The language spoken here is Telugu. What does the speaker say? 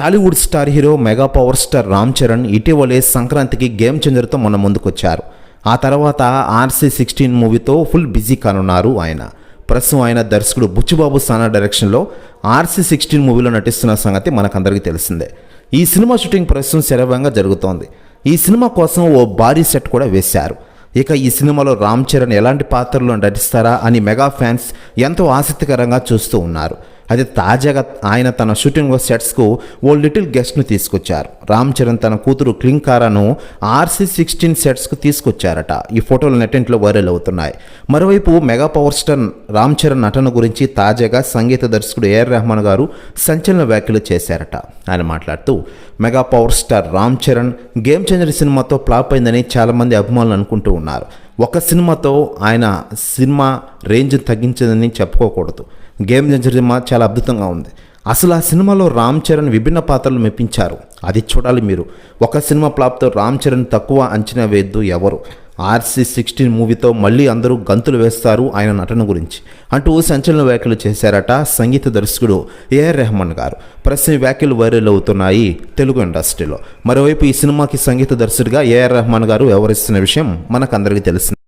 Tollywood star hero mega power star Ram Charan ఇటీవలే సంక్రాంతికి గేమ్ చేంజర్తో మన ముందుకొచ్చారు. ఆ తర్వాత ఆర్సీ సిక్స్టీన్ మూవీతో ఫుల్ బిజీ కానున్నారు ఆయన. ప్రస్తుతం ఆయన దర్శకుడు బుచ్చిబాబు సానా డైరెక్షన్లో ఆర్సీ సిక్స్టీన్ మూవీలో నటిస్తున్న సంగతి మనకందరికీ తెలిసిందే. ఈ సినిమా షూటింగ్ ప్రస్తుతం శరవేగంగా జరుగుతోంది. ఈ సినిమా కోసం ఓ భారీ సెట్ కూడా వేశారు. ఇక ఈ సినిమాలో రామ్ చరణ్ ఎలాంటి పాత్రలో నటిస్తారా అని మెగా ఫ్యాన్స్ ఎంతో ఆసక్తికరంగా చూస్తూ ఉన్నారు. అయితే తాజాగా ఆయన తన షూటింగ్ సెట్స్కు ఓ లిటిల్ గెస్ట్ను తీసుకొచ్చారు. రామ్ చరణ్ తన కూతురు క్లింకారాను ఆర్సీ సిక్స్టీన్ సెట్స్కు తీసుకొచ్చారట. ఈ ఫోటోలు నెట్టింట్లో వైరల్ అవుతున్నాయి. మరోవైపు mega power star Ram Charan నటన గురించి తాజాగా సంగీత దర్శకుడు ఏఆర్ రెహమాన్ గారు సంచలన వ్యాఖ్యలు చేశారట. ఆయన మాట్లాడుతూ mega power star Ram Charan game changer సినిమాతో ఫ్లాప్ అయిందని చాలామంది అభిమానులు అనుకుంటూ ఉన్నారు. ఒక సినిమాతో ఆయన సినిమా రేంజ్ తగ్గించదని చెప్పుకోకూడదు. గేమ్ చేంజర్ సినిమా చాలా అద్భుతంగా ఉంది. అసలు ఆ సినిమాలో రామ్ చరణ్ విభిన్న పాత్రలు మెప్పించారు. అది చూడాలి మీరు. ఒక సినిమా ప్లాప్తో రామ్ చరణ్ తక్కువ అంచనా వేయద్దు ఎవరు? ఆర్సీ సిక్స్టీన్ మూవీతో మళ్ళీ అందరూ గంతులు వేస్తారు ఆయన నటన గురించి. అంటూ సంచలన వ్యాఖ్యలు చేశారట సంగీత దర్శకుడు ఏఆర్ రెహమాన్ గారు. ప్రస్తుతం వ్యాఖ్యలు వైరల్ అవుతున్నాయి తెలుగు ఇండస్ట్రీలో. మరోవైపు ఈ సినిమాకి సంగీత దర్శకుడిగా ఏఆర్ రెహమాన్ గారు వ్యవహరిస్తున్న విషయం మనకందరికీ తెలిసింది.